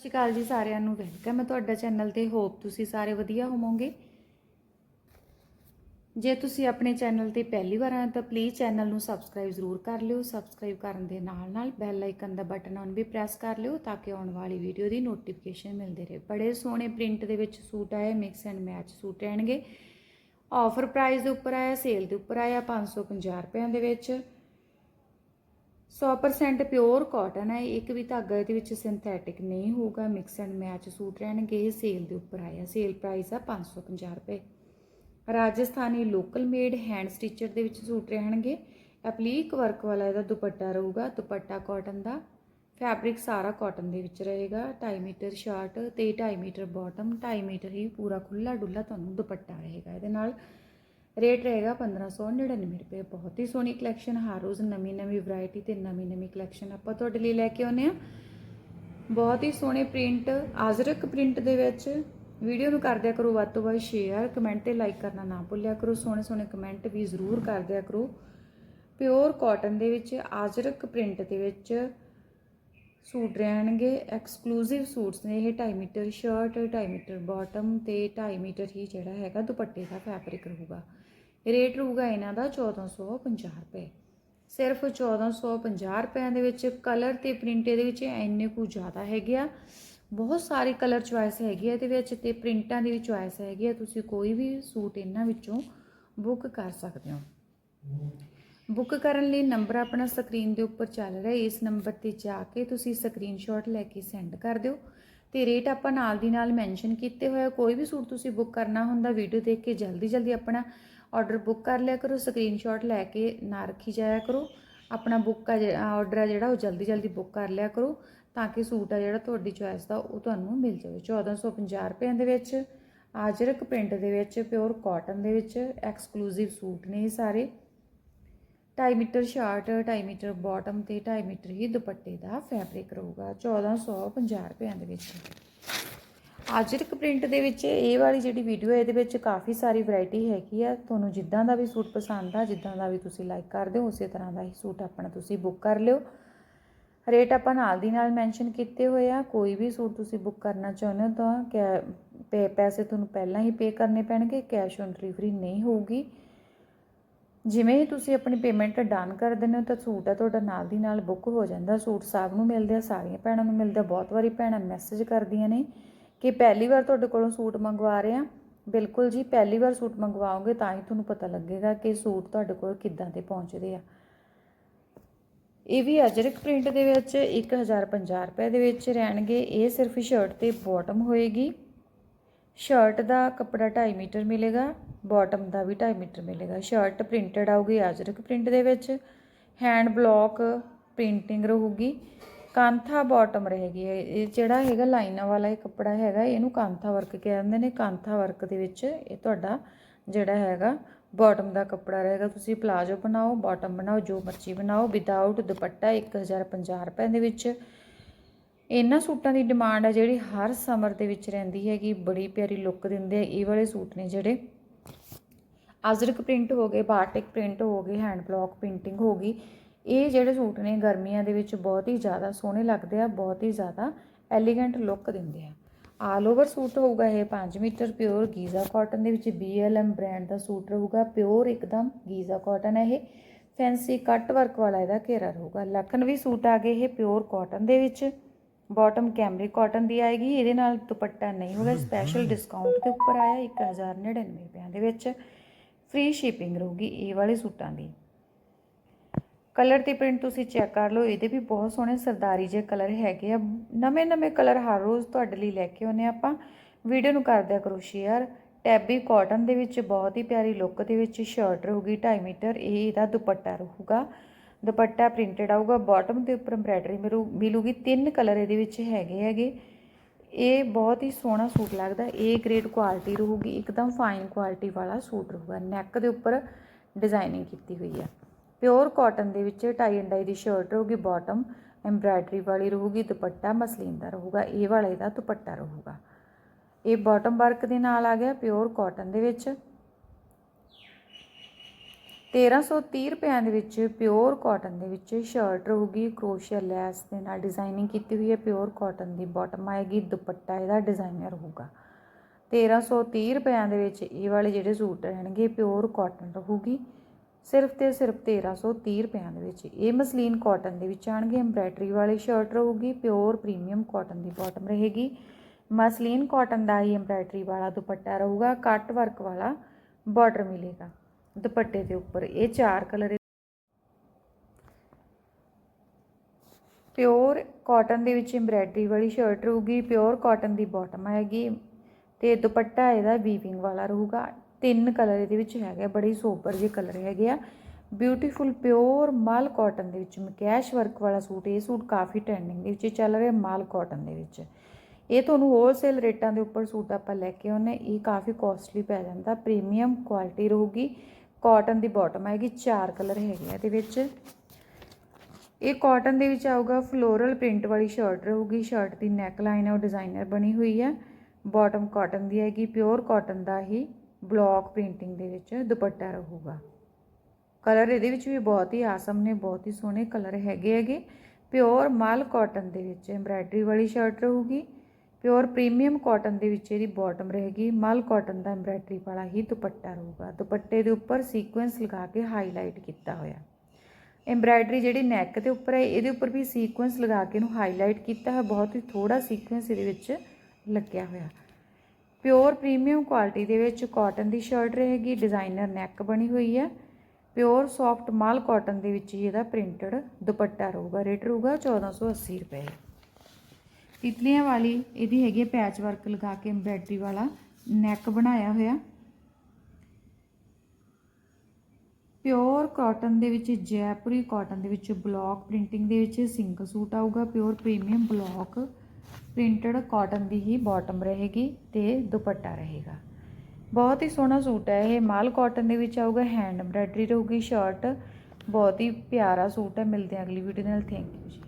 ਸਤਿ ਸ਼੍ਰੀ ਅਕਾਲ ਜੀ ਸਾਰਿਆਂ ਨੂੰ, ਵੈਲਕਮ ਹੈ ਤੁਹਾਡਾ ਚੈਨਲ ਤੇ। ਹੋਪ ਤੁਸੀਂ ਸਾਰੇ ਵਧੀਆ ਹੋਵੋਗੇ। ਜੇ ਤੁਸੀਂ ਆਪਣੇ ਚੈਨਲ ਤੇ ਪਹਿਲੀ ਵਾਰ ਆਏ ਤਾਂ ਪਲੀਜ਼ ਚੈਨਲ ਨੂੰ ਸਬਸਕ੍ਰਾਈਬ ਜ਼ਰੂਰ ਕਰ ਲਿਓ। ਸਬਸਕ੍ਰਾਈਬ ਕਰਨ ਦੇ ਨਾਲ ਨਾਲ ਬੈਲ ਆਈਕਨ ਦਾ ਬਟਨ ਔਨ ਵੀ ਪ੍ਰੈਸ ਕਰ ਲਿਓ ਤਾਂ ਕਿ ਆਉਣ ਵਾਲੀ ਵੀਡੀਓ ਦੀ ਨੋਟੀਫਿਕੇਸ਼ਨ ਮਿਲਦੇ ਰਹੇ। ਬੜੇ ਸੋਹਣੇ ਪ੍ਰਿੰਟ ਦੇ ਵਿੱਚ ਸੂਟ ਆਏ ਮਿਕਸ ਐਂਡ ਮੈਚ ਸੂਟ ਰਹਿਣਗੇ। ਆਫਰ ਪ੍ਰਾਈਸ ਦੇ ਉੱਪਰ ਆਇਆ ਸੇਲ ਦੇ ਉੱਪਰ ਆਇਆ 550 ਰੁਪਏ ਦੇ ਵਿੱਚ। 100% ਪਿਓਰ ਕਾਟਨ ਹੈ। ਇੱਕ ਵੀ ਧਾਗਾ ਇਹਦੇ ਵਿੱਚ ਸਿੰਥੈਟਿਕ ਨਹੀਂ ਹੋਊਗਾ। ਮਿਕਸ ਐਂਡ ਮੈਚ ਸੂਟ ਰਹਿਣਗੇ। ਇਹ ਸੇਲ ਦੇ ਉੱਪਰ ਆਇਆ। ਸੇਲ ਪ੍ਰਾਈਸ ਆ 550 ਰੁਪਏ। Rajasthani local made hand stitcher ਦੇ ਵਿੱਚ ਸੂਟ ਰਹਿਣਗੇ। ਐਪਲੀਕ ਵਰਕ ਵਾਲਾ ਇਹਦਾ ਦੁਪੱਟਾ ਰਹੂਗਾ। ਦੁਪੱਟਾ ਕਾਟਨ ਦਾ। ਫੈਬਰਿਕ ਸਾਰਾ ਕਾਟਨ ਦੇ ਵਿੱਚ ਰਹੇਗਾ। 2.5 ਮੀਟਰ ਸ਼ਾਰਟ ਤੇ 2.5 ਮੀਟਰ ਬਾਟਮ 2.5 ਮੀਟਰ ਹੀ ਪੂਰਾ ਖੁੱਲਾ ਡੁੱਲਾ ਤੁਹਾਨੂੰ ਦੁਪੱਟਾ ਰਹੇਗਾ। ਇਹਦੇ ਨਾਲ ਰੇਟ ਰਹੇਗਾ 1599 ਰੁਪਏ। ਬਹੁਤ ਹੀ ਸੋਹਣੀ ਕਲੈਕਸ਼ਨ ਹਰ ਰੋਜ਼ ਨਵੀਂ ਨਵੀਂ ਵੈਰਾਈਟੀ ਤੇ ਨਵੀਂ ਨਵੀਂ ਕਲੈਕਸ਼ਨ ਆਪਾਂ ਤੁਹਾਡੇ ਲਈ ਲੈ ਕੇ ਆਉਂਦੇ ਆ ਬਹੁਤ ਹੀ ਸੋਹਣੇ ਪ੍ਰਿੰਟ ਆਜ਼ਰਕ ਪ੍ਰਿੰਟ ਦੇ ਵਿੱਚ ਵੀਡੀਓ ਨੂੰ ਕਰ ਦਿਆ ਕਰੋ, ਵੱਧ ਤੋਂ ਵੱਧ ਸ਼ੇਅਰ ਕਮੈਂਟ ਤੇ ਲਾਈਕ ਕਰਨਾ ਨਾ ਭੁੱਲਿਆ ਕਰੋ। ਸੋਹਣੇ ਸੋਹਣੇ ਕਮੈਂਟ ਵੀ ਜ਼ਰੂਰ ਕਰ ਦਿਆ ਕਰੋ। ਪਿਓਰ ਕਾਟਨ ਦੇ ਵਿੱਚ ਆਜ਼ਰਕ ਪ੍ਰਿੰਟ ਦੇ ਵਿੱਚ ਸੂਟ ਰਹਿਣਗੇ। ਐਕਸਕਲੂਸਿਵ ਸੂਟਸ ਨੇ ਇਹ 2.5 ਮੀਟਰ ਸ਼ਰਟ 2.5 ਮੀਟਰ ਬਾਟਮ ਤੇ 2.5 ਮੀਟਰ ਹੀ ਜਿਹੜਾ ਹੈਗਾ ਦੁਪੱਟੇ ਦਾ ਫੈਬਰਿਕ ਰਹੂਗਾ। ਰੇਟ ਰਹੂਗਾ ਇਹਨਾਂ ਦਾ 1450 ਰੁਪਏ। ਸਿਰਫ 1450 ਰੁਪਏ ਦੇ ਵਿੱਚ ਕਲਰ ਤੇ ਪ੍ਰਿੰਟ ਇਹਦੇ ਵਿੱਚ ਇੰਨੇ ਕੁ ਜ਼ਿਆਦਾ ਹੈਗੇ ਆ। ਬਹੁਤ ਸਾਰੇ ਕਲਰ ਚੁਆਇਸ ਹੈਗੀ ਆ ਇਹਦੇ ਵਿੱਚ ਤੇ ਪ੍ਰਿੰਟਾਂ ਦੀ ਵੀ ਚੁਆਇਸ ਹੈਗੀ ਆ। ਤੁਸੀਂ ਕੋਈ ਵੀ ਸੂਟ ਇਹਨਾਂ ਵਿੱਚੋਂ ਬੁੱਕ ਕਰ ਸਕਦੇ ਹੋ। ਬੁੱਕ ਕਰਨ ਲਈ ਨੰਬਰ ਆਪਣਾ ਸਕਰੀਨ ਦੇ ਉੱਪਰ ਚੱਲ ਰਿਹਾ। ਇਸ ਨੰਬਰ ਤੇ ਜਾ ਕੇ ਤੁਸੀਂ ਸਕਰੀਨਸ਼ਾਟ ਲੈ ਕੇ ਸੈਂਡ ਕਰ ਦਿਓ। ਤੇ ਰੇਟ ਆਪਾਂ ਨਾਲ ਦੀ ਨਾਲ ਮੈਂਸ਼ਨ ਕੀਤੇ ਹੋਇਆ ਕੋਈ ਵੀ ਸੂਟ ਤੁਸੀਂ ਬੁੱਕ ਕਰਨਾ ਹੁੰਦਾ ਵੀਡੀਓ ਦੇਖ ਕੇ ਜਲਦੀ ਜਲਦੀ ਆਪਣਾ ਆਰਡਰ ਬੁੱਕ ਕਰ ਲਿਆ ਕਰੋ ਸਕਰੀਨਸ਼ਾਟ ਲੈ ਕੇ ਨਾ ਰੱਖੀ ਜਾਇਆ ਕਰੋ। ਆਪਣਾ ਬੁੱਕ ਆ ਆਰਡਰ ਆ ਜਿਹੜਾ, ਉਹ ਜਲਦੀ ਜਲਦੀ ਬੁੱਕ ਕਰ ਲਿਆ ਕਰੋ ਤਾਂ ਕਿ ਸੂਟ ਆ ਜਿਹੜਾ ਤੁਹਾਡੀ ਚੋਇਸ ਦਾ, ਉਹ ਤੁਹਾਨੂੰ ਮਿਲ ਜਾਵੇ। 1450 ਰੁਪਏ ਦੇ ਵਿੱਚ, ਆਜਰਕ ਪ੍ਰਿੰਟ ਦੇ ਵਿੱਚ ਪਿਓਰ ਕਾਟਨ ਦੇ ਵਿੱਚ ਐਕਸਕਲੂਸਿਵ ਸੂਟ ਨੇ ਇਹ ਸਾਰੇ। 2.5 ਮੀਟਰ ਸ਼ਾਰਟ 2.5 ਮੀਟਰ ਬਾਟਮ ਤੇ 2.5 ਮੀਟਰ ਹੀ ਦੁਪੱਟੇ ਦਾ ਫੈਬਰਿਕ ਰਹੂਗਾ। 1450 ਰੁਪਏ ਦੇ ਵਿੱਚ। ਆਜਰਕ ਪ੍ਰਿੰਟ ਦੇ ਵਿੱਚ ਇਹ ਵਾਲੀ ਜਿਹੜੀ ਵੀਡੀਓ ਹੈ, ਇਹਦੇ ਵਿੱਚ ਕਾਫੀ ਸਾਰੀ ਵੈਰਾਈਟੀ ਹੈਗੀ ਆ। ਤੁਹਾਨੂੰ ਜਿੱਦਾਂ ਦਾ ਵੀ ਸੂਟ ਪਸੰਦ ਆ, ਜਿੱਦਾਂ ਦਾ ਵੀ ਤੁਸੀਂ ਲਾਈਕ ਕਰਦੇ ਹੋ ਉਸੇ ਤਰ੍ਹਾਂ ਦਾ ਹੀ ਸੂਟ ਆਪਣਾ ਤੁਸੀਂ ਬੁੱਕ ਕਰ ਲਿਓ। ਰੇਟ ਆਪਾਂ ਨਾਲ ਦੀ ਨਾਲ ਮੈਂਸ਼ਨ ਕੀਤੇ ਹੋਏ ਆ। ਕੋਈ ਵੀ ਸੂਟ ਤੁਸੀਂ ਬੁੱਕ ਕਰਨਾ ਚਾਹੁੰਦੇ ਹੋ ਤਾਂ ਕੈ, ਪੇ, ਪੈਸੇ ਤੁਹਾਨੂੰ ਪਹਿਲਾਂ ਹੀ ਪੇ ਕਰਨੇ ਪੈਣਗੇ ਕੈਸ਼ ਔਨ ਡਿਲੀਵਰੀ ਨਹੀਂ ਹੋਊਗੀ। ਜਿਵੇਂ ਹੀ ਤੁਸੀਂ ਆਪਣੀ ਪੇਮੈਂਟ ਡਨ ਕਰ ਦਿੰਦੇ ਹੋ ਤਾਂ ਸੂਟ ਆ ਤੁਹਾਡਾ ਨਾਲ ਦੀ ਨਾਲ ਬੁੱਕ ਹੋ ਜਾਂਦਾ। ਸੂਟ ਸਭ ਨੂੰ ਮਿਲਦੇ ਆ, ਸਾਰੀਆਂ ਭੈਣਾਂ ਨੂੰ ਮਿਲਦਾ ਬਹੁਤ ਵਾਰੀ ਭੈਣਾਂ ਮੈਸੇਜ ਕਰਦੀਆਂ ਨੇ ਕਿ ਪਹਿਲੀ ਵਾਰ ਤੁਹਾਡੇ ਕੋਲੋਂ ਸੂਟ ਮੰਗਵਾ ਰਹੇ ਆ ਬਿਲਕੁਲ ਜੀ, ਪਹਿਲੀ ਵਾਰ ਸੂਟ ਮੰਗਵਾਓਗੇ ਤਾਂ ਹੀ ਤੁਹਾਨੂੰ ਪਤਾ ਲੱਗੇਗਾ ਕਿ ਸੂਟ ਤੁਹਾਡੇ ਕੋਲ ਕਿੱਦਾਂ ਦੇ ਪਹੁੰਚਦੇ ਆ। ਇਹ ਵੀ ਅਜਰਕ ਪ੍ਰਿੰਟ ਦੇ ਵਿੱਚ 1050 ਰੁਪਏ ਦੇ ਵਿੱਚ ਰਹਿਣਗੇ। ਇਹ ਸਿਰਫ ਸ਼ਰਟ ਤੇ ਬਾਟਮ ਹੋਏਗੀ। ਸ਼ਰਟ ਦਾ ਕੱਪੜਾ 2.5 ਮੀਟਰ ਮਿਲੇਗਾ ਬਾਟਮ ਦਾ ਵੀ 2.5 ਮੀਟਰ ਮਿਲੇਗਾ। ਸ਼ਰਟ ਪ੍ਰਿੰਟਡ ਆਊਗੀ ਅਜਰਕ ਪ੍ਰਿੰਟ ਦੇ ਵਿੱਚ ਹੈਂਡ ਬਲੌਕ ਪ੍ਰਿੰਟਿੰਗ ਰਹੂਗੀ। ਕਾਂਥਾ ਬਾਟਮ ਰਹੇਗੀ, ਇਹ ਜਿਹੜਾ ਹੈਗਾ ਲਾਈਨਾਂ ਵਾਲਾ ਇਹ ਕੱਪੜਾ ਹੈਗਾ, ਇਹਨੂੰ ਕਾਂਥਾ ਵਰਕ ਕਹਿੰਦੇ ਨੇ ਕਾਂਥਾ ਵਰਕ ਦੇ ਵਿੱਚ ਇਹ ਤੁਹਾਡਾ ਜਿਹੜਾ ਹੈਗਾ ਬਾਟਮ ਦਾ ਕੱਪੜਾ ਰਹੇਗਾ। ਤੁਸੀਂ ਪਲਾਜੋ ਬਣਾਓ ਬਾਟਮ ਬਣਾਓ, ਜੋ ਮਰਜ਼ੀ ਬਣਾਓ ਵਿਦਆਊਟ ਦੁਪੱਟਾ 1050 ਰੁਪਏ ਦੇ ਵਿੱਚ। ਇਹਨਾਂ ਸੂਟਾਂ ਦੀ ਡਿਮਾਂਡ ਆ ਜਿਹੜੀ ਹਰ ਸਮਰ ਦੇ ਵਿੱਚ ਰਹਿੰਦੀ ਹੈਗੀ, ਬੜੀ ਪਿਆਰੀ ਲੁੱਕ ਦਿੰਦੇ ਆ। ਇਹ ਵਾਲੇ ਸੂਟ ਨੇ ਜਿਹੜੇ ਅਜ਼ਰਕ ਪ੍ਰਿੰਟ ਹੋ ਗਏ ਬਾਟਿਕ ਪ੍ਰਿੰਟ ਹੋ ਗਏ ਹੈਂਡ ਬਲੌਕ ਪ੍ਰਿੰਟਿੰਗ ਹੋ ਗਈ। ਇਹ ਜਿਹੜੇ ਸੂਟ ਨੇ ਗਰਮੀਆਂ ਦੇ ਵਿੱਚ ਬਹੁਤ ਹੀ ਜ਼ਿਆਦਾ ਸੋਹਣੇ ਲੱਗਦੇ ਆ, ਬਹੁਤ ਹੀ ਜ਼ਿਆਦਾ ਐਲੀਗੈਂਟ ਲੁੱਕ ਦਿੰਦੇ ਆ। ਆਲ ਓਵਰ ਸੂਟ ਹੋਊਗਾ ਇਹ 5 ਮੀਟਰ ਪਿਓਰ ਗੀਜ਼ਾ ਕਾਟਨ ਦੇ ਵਿੱਚ BLM ਬ੍ਰਾਂਡ ਦਾ ਸੂਟ ਰਹੂਗਾ ਪਿਓਰ ਇੱਕਦਮ ਗੀਜ਼ਾ ਕਾਟਨ ਹੈ ਇਹ। ਫੈਂਸੀ ਕੱਟ ਵਰਕ ਵਾਲਾ ਇਹਦਾ ਘੇਰਾ ਰਹੂਗਾ। ਲਖਨਵੀ ਸੂਟ ਆ ਗਏ ਇਹ ਪਿਓਰ ਕਾਟਨ ਦੇ ਵਿੱਚ। ਬਾਟਮ ਕੈਮਰਿਕ ਕਾਟਨ ਦੀ ਆਏਗੀ ਇਹਦੇ ਨਾਲ ਦੁਪੱਟਾ ਨਹੀਂ ਹੋਗਾ ਸਪੈਸ਼ਲ ਡਿਸਕਾਊਂਟ ਦੇ ਉੱਪਰ ਆਇਆ 1099 ਰੁਪਏ ਦੇ ਵਿੱਚ। ਫ੍ਰੀ ਸ਼ਿਪਿੰਗ ਰਹੂਗੀ ਇਹ ਵਾਲੇ ਸੂਟਾਂ ਦੀ। ਕਲਰ ਤੇ ਪ੍ਰਿੰਟ ਤੁਸੀਂ ਚੈੱਕ ਕਰ ਲਓ ਇਹਦੇ ਵੀ ਬਹੁਤ ਸੋਹਣੇ ਸਰਦਾਰੀ ਜਿਹੇ ਕਲਰ ਹੈਗੇ ਆ। ਨਵੇਂ ਨਵੇਂ ਕਲਰ ਹਰ ਰੋਜ਼ ਤੁਹਾਡੇ ਲਈ ਲੈ ਕੇ ਆਉਨੇ ਆਪਾਂ। ਵੀਡੀਓ ਨੂੰ ਕਰ ਦਿਆ ਕਰੋ ਸ਼ੇਅਰ ਟੈਬੀ ਕਾਟਨ ਦੇ ਵਿੱਚ ਬਹੁਤ ਹੀ ਪਿਆਰੀ ਲੁੱਕ ਦੇ ਵਿੱਚ ਸ਼ਰਟ ਰਹੂਗੀ 2.5 ਮੀਟਰ ਇਹ ਇਹਦਾ ਦੁਪੱਟਾ ਰਹੂਗਾ। ਦੁਪੱਟਾ ਪ੍ਰਿੰਟਡ ਆਊਗਾ ਬਾਟਮ ਦੇ ਉੱਪਰ ਐਮਬ੍ਰਾਇਡਰੀ ਮਿਲੂਗੀ, ਤਿੰਨ ਕਲਰ ਇਹਦੇ ਵਿੱਚ ਹੈਗੇ ਹੈਗੇ। ਇਹ ਬਹੁਤ ਹੀ ਸੋਹਣਾ ਸੂਟ ਲੱਗਦਾ ਇਹ ਗ੍ਰੇਡ ਕੁਆਲਿਟੀ ਰਹੂਗੀ, ਇੱਕਦਮ ਫਾਈਨ ਕੁਆਲਿਟੀ ਵਾਲਾ ਸੂਟ ਰਹੂਗਾ। ਨੈਕ ਦੇ ਉੱਪਰ ਡਿਜ਼ਾਈਨਿੰਗ ਕੀਤੀ ਹੋਈ ਹੈ ਪਿਓਰ ਕਾਟਨ ਦੇ ਵਿੱਚ ਟਾਈ ਐਂਡ ਡਾਈ ਦੀ ਸ਼ਰਟ ਰਹੂਗੀ ਬਾਟਮ ਐਮਬ੍ਰਾਇਡਰੀ ਵਾਲੀ ਰਹੂਗੀ, ਦੁਪੱਟਾ ਮਸਲੀਨ ਦਾ ਰਹੂਗਾ, ਇਹ ਵਾਲੇ ਦਾ ਦੁਪੱਟਾ ਰਹੂਗਾ। ਇਹ ਬਾਟਮ ਵਰਕ ਦੇ ਨਾਲ ਆ ਗਿਆ ਪਿਓਰ ਕਾਟਨ ਦੇ ਵਿੱਚ। 1330 ਰੁਪਏ ਦੇ ਵਿੱਚ ਪਿਓਰ ਕਾਟਨ ਦੇ ਵਿੱਚ ਸ਼ਰਟ ਰਹੂਗੀ, ਕਰੋਸ਼ੀਆ ਲੈਸ ਦੇ ਨਾਲ ਡਿਜ਼ਾਈਨਿੰਗ ਕੀਤੀ ਹੋਈ ਹੈ, ਪਿਓਰ ਕਾਟਨ ਦੀ ਬਾਟਮ ਆਏਗੀ, ਦੁਪੱਟਾ ਇਹਦਾ ਡਿਜ਼ਾਈਨਰ ਹੋਊਗਾ। 1330 ਰੁਪਏ ਦੇ ਵਿੱਚ ਇਹ ਵਾਲੇ ਜਿਹੜੇ ਸੂਟ ਰਹਿਣਗੇ, ਪਿਓਰ ਕਾਟਨ ਰਹੂਗੀ। ਸਿਰਫ ਤੇ ਸਿਰਫ 1330 ਰੁਪਏ ਦੇ ਵਿੱਚ ਇਹ ਮਸਲੀਨ ਕਾਟਨ ਦੇ ਵਿੱਚ ਆਣਗੇ ਐਮਬ੍ਰਾਇਡਰੀ ਵਾਲੀ ਸ਼ਰਟ ਰਹੂਗੀ, ਪਿਓਰ ਪ੍ਰੀਮੀਅਮ ਕਾਟਨ ਦੀ ਬਾਟਮ ਰਹੇਗੀ। ਮਸਲੀਨ ਕਾਟਨ ਦਾ ਹੀ ਐਮਬ੍ਰਾਇਡਰੀ ਵਾਲਾ ਦੁਪੱਟਾ ਰਹੂਗਾ ਕੱਟ ਵਰਕ ਵਾਲਾ ਬਾਰਡਰ ਮਿਲੇਗਾ। ਦੁਪੱਟੇ ਦੇ ਉੱਪਰ ਇਹ ਚਾਰ ਕਲਰ ਪਿਓਰ ਕਾਟਨ ਦੇ ਵਿੱਚ ਐਮਬ੍ਰਾਇਡਰੀ ਵਾਲੀ ਸ਼ਰਟ ਰਹੂਗੀ ਪਿਓਰ ਕਾਟਨ ਦੀ ਬਾਟਮ ਹੈਗੀ ਤੇ ਦੁਪੱਟਾ ਇਹਦਾ ਵੀਵਿੰਗ ਵਾਲਾ ਰਹੂਗਾ। ਤਿੰਨ ਕਲਰ ਇਹਦੇ ਵਿੱਚ ਹੈਗੇ ਆ, ਬੜੇ ਸੋਬਰ ਜਿਹੇ ਕਲਰ ਹੈਗੇ ਆ। ਬਿਊਟੀਫੁਲ ਪਿਓਰ ਮਾਲ ਕਾਟਨ ਦੇ ਵਿੱਚ ਮਕੈਸ਼ ਵਰਕ ਵਾਲਾ ਸੂਟ ਇਹ ਸੂਟ ਕਾਫੀ ਟ੍ਰੈਂਡਿੰਗ ਦੇ ਵਿੱਚ ਚੱਲ ਰਿਹਾ ਮਾਲ ਕਾਟਨ ਦੇ ਵਿੱਚ। ਇਹ ਤੁਹਾਨੂੰ ਹੋਲਸੇਲ ਰੇਟਾਂ ਦੇ ਉੱਪਰ ਸੂਟ ਆਪਾਂ ਲੈ ਕੇ ਆਉਨੇ ਇਹ ਕਾਫੀ ਕੋਸਟਲੀ ਪੈ ਜਾਂਦਾ ਪ੍ਰੀਮੀਅਮ ਕੁਆਲਿਟੀ ਰਹੂਗੀ। ਕਾਟਨ ਦੀ ਬਾਟਮ ਆਏਗੀ ਚਾਰ ਕਲਰ ਹੈਗੇ ਆ ਇਹਦੇ ਵਿੱਚ। ਇਹ ਕਾਟਨ ਦੇ ਵਿੱਚ ਆਊਗਾ ਫਲੋਰਲ ਪ੍ਰਿੰਟ ਵਾਲੀ ਸ਼ਰਟ ਰਹੂਗੀ ਸ਼ਰਟ ਦੀ ਨੈਕ ਲਾਈਨ ਹੈ ਉਹ ਡਿਜ਼ਾਈਨਰ ਬਣੀ ਹੋਈ ਹੈ ਬਾਟਮ ਕਾਟਨ ਦੀ ਹੈਗੀ ਪਿਓਰ ਕਾਟਨ ਦਾ ਹੀ ਬਲੌਕ ਪ੍ਰਿੰਟਿੰਗ ਦੇ ਵਿੱਚ ਦੁਪੱਟਾ ਰਹੂਗਾ। ਕਲਰ ਇਹਦੇ ਵਿੱਚ ਵੀ ਬਹੁਤ ਹੀ ਆਸਮ ਨੇ, ਬਹੁਤ ਹੀ ਸੋਹਣੇ ਕਲਰ ਹੈਗੇ ਹੈਗੇ। ਪਿਓਰ ਮਾਲ ਕਾਟਨ ਦੇ ਵਿੱਚ ਐਮਬ੍ਰਾਇਡਰੀ ਵਾਲੀ ਸ਼ਰਟ ਰਹੂਗੀ। ਪਿਓਰ ਪ੍ਰੀਮੀਅਮ ਕਾਟਨ ਦੇ ਵਿੱਚ ਇਹਦੀ ਬਾਟਮ ਰਹੇਗੀ। ਮਲ ਕਾਟਨ ਦਾ ਐਮਬ੍ਰਾਇਡਰੀ ਵਾਲਾ ਹੀ ਦੁਪੱਟਾ ਰਹੂਗਾ। ਦੁਪੱਟੇ ਦੇ ਉੱਪਰ ਸੀਕੁਐਂਸ ਲਗਾ ਕੇ ਹਾਈਲਾਈਟ ਕੀਤਾ ਹੋਇਆ। ਐਮਬ੍ਰਾਇਡਰੀ ਜਿਹੜੀ ਨੈਕ ਦੇ ਉੱਪਰ ਹੈ, ਇਹਦੇ ਉੱਪਰ ਵੀ ਸੀਕੁਐਂਸ ਲਗਾ ਕੇ ਇਹਨੂੰ ਹਾਈਲਾਈਟ ਕੀਤਾ ਹੈ ਬਹੁਤ ਹੀ ਥੋੜਾ ਸੀਕੁਐਂਸ ਇਹਦੇ ਵਿੱਚ ਲੱਗਿਆ ਹੋਇਆ। ਪਿਓਰ ਪ੍ਰੀਮੀਅਮ ਕੁਆਲਿਟੀ ਦੇ ਵਿੱਚ ਕਾਟਨ ਦੀ ਸ਼ਰਟ ਰਹੇਗੀ ਡਿਜ਼ਾਈਨਰ ਨੈਕ ਬਣੀ ਹੋਈ ਹੈ। ਪਿਓਰ ਸੌਫਟ ਮਾਲ ਕਾਟਨ ਦੇ ਵਿੱਚ ਹੀ ਇਹਦਾ ਪ੍ਰਿੰਟਡ ਦੁਪੱਟਾ ਰਹੂਗਾ। ਰੇਟ ਰਹੂਗਾ 1480 ਰੁਪਏ। ਤਿਤਲੀਆਂ ਵਾਲੀ, ਇਹਦੀ ਹੈਗੀ ਪੈਚ ਵਰਕ ਲਗਾ ਕੇ ਐਮਬ੍ਰਾਇਡਰੀ ਵਾਲਾ ਨੈਕ ਬਣਾਇਆ ਹੋਇਆ। ਪਿਓਰ ਕਾਟਨ ਦੇ ਵਿੱਚ, ਜੈਪੁਰੀ ਕਾਟਨ ਦੇ ਵਿੱਚ ਬਲੌਕ ਪ੍ਰਿੰਟਿੰਗ ਦੇ ਵਿੱਚ ਸਿੰਗਲ ਸੂਟ ਆਊਗਾ pure premium block printed cotton ਦੀ ਹੀ ਬਾਟਮ ਰਹੇਗੀ ਤੇ ਦੁਪੱਟਾ ਰਹੇਗਾ। ਬਹੁਤ ਹੀ ਸੋਹਣਾ ਸੂਟ ਹੈ ਇਹ, ਮਾਲ ਕਾਟਨ ਦੇ ਵਿੱਚ ਆਊਗਾ ਹੈਂਡ ਐਮਬ੍ਰਾਇਡਰੀ ਰਹੂਗੀ ਸ਼ਰਟ ਬਹੁਤ ਹੀ ਪਿਆਰਾ ਸੂਟ ਹੈ, ਮਿਲਦੇ ਹਾਂ ਅਗਲੀ ਵੀਡੀਓ ਨਾਲ ਥੈਂਕ ਯੂ ਜੀ।